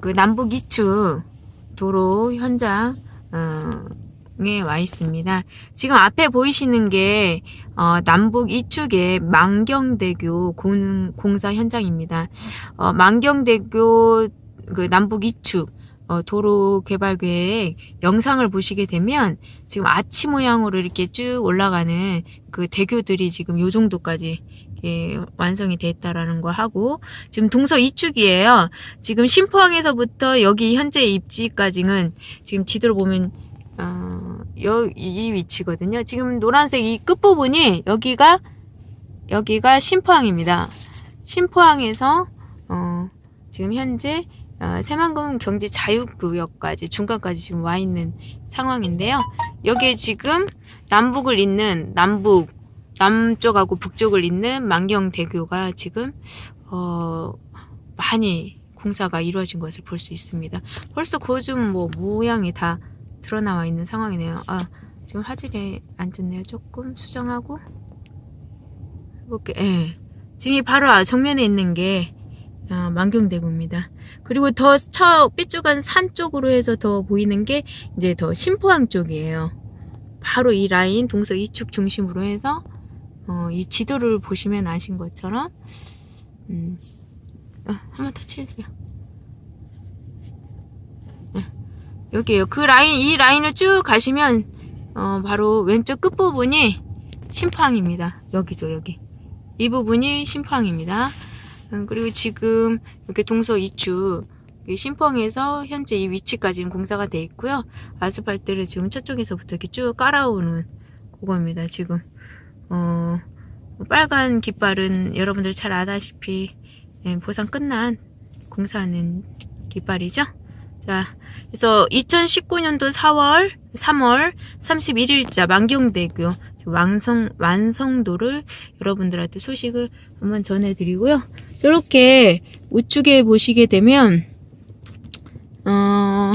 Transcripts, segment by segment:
그 남북 이축 도로 현장 어, 에와 있습니다. 지금 앞에 보이시는 게 어, 남북 이축의 만경대교 공, 공사 현장입니다. 어, 만경대교 그 남북 이축 어, 도로 개발 계획 영상을 보시게 되면 지금 아치 모양으로 이렇게 쭉 올라가는 그 대교들이 지금 요 정도까지 예, 완성이 됐다라는 거 하고 지금 동서 이축이에요. 지금 신포항에서부터 여기 현재 입지까지는 지금 지도로 보면 어, 여, 이 위치거든요. 지금 노란색 이 끝부분이 여기가 여기가 신포항입니다. 신포항에서 어, 지금 현재 어, 새만금 경제 자유구역까지 중간까지 지금 와 있는 상황인데요. 여기에 지금 남북을 잇는 남북 남쪽하고 북쪽을 잇는 만경대교가 지금 어, 많이 공사가 이루어진 것을 볼 수 있습니다. 벌써 고좀 뭐 모양이 다 드러나와 있는 상황이네요. 아, 지금 화질이 안 좋네요. 조금 수정하고 해볼게. 예. 지금 이 바로 정면에 있는 게 어, 만경대구입니다. 그리고 더저 삐쭉한 산 쪽으로 해서 더 보이는 게 이제 더 신포항 쪽이에요. 바로 이 라인 동서 이축 중심으로 해서 어, 이 지도를 보시면 아신 것처럼 음, 아, 한번 터치해주세요. 네, 여기에요. 그 라인 이 라인을 쭉 가시면 어, 바로 왼쪽 끝 부분이 신포항입니다. 여기죠 여기. 이 부분이 신포항입니다. 음, 그리고 지금 이렇게 동서 이축 이 신포항에서 현재 이 위치까지는 공사가 돼 있고요. 아스팔트를 지금 저쪽에서부터 이렇게 쭉 깔아오는 그겁니다. 지금 어, 빨간 깃발은 여러분들 잘 아다시피 예, 보상 끝난 공사하는 깃발이죠. 자, 그래서 2019년도 4월, 3월 31일자 만경대교 완성 완성도를 여러분들한테 소식을 한번 전해드리고요. 저렇게 우측에 보시게 되면 어,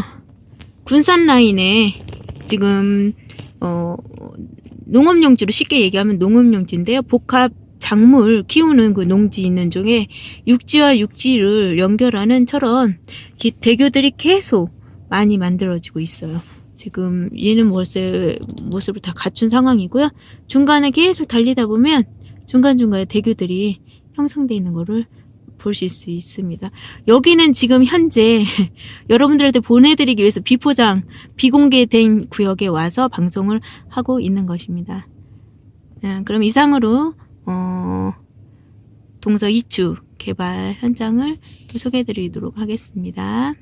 군산 라인에 지금 어, 농업용지로 쉽게 얘기하면 농업용지인데요. 복합 작물 키우는 그 농지 있는 중에 육지와 육지를 연결하는 기- 대교들이 계속 많이 만들어지고 있어요. 지금 얘는 벌써 모습을 다 갖춘 상황이고요. 중간에 계속 달리다 보면 중간중간에 대교들이 형성되어 있는 거를 보실 수 있습니다. 여기는 지금 현재 여러분들한테 보내드리기 위해서 비포장, 비공개된 구역에 와서 방송을 하고 있는 것입니다. 아, 그럼 이상으로 어, 동서 이축 개발 현장을 소개해 드리도록 하겠습니다.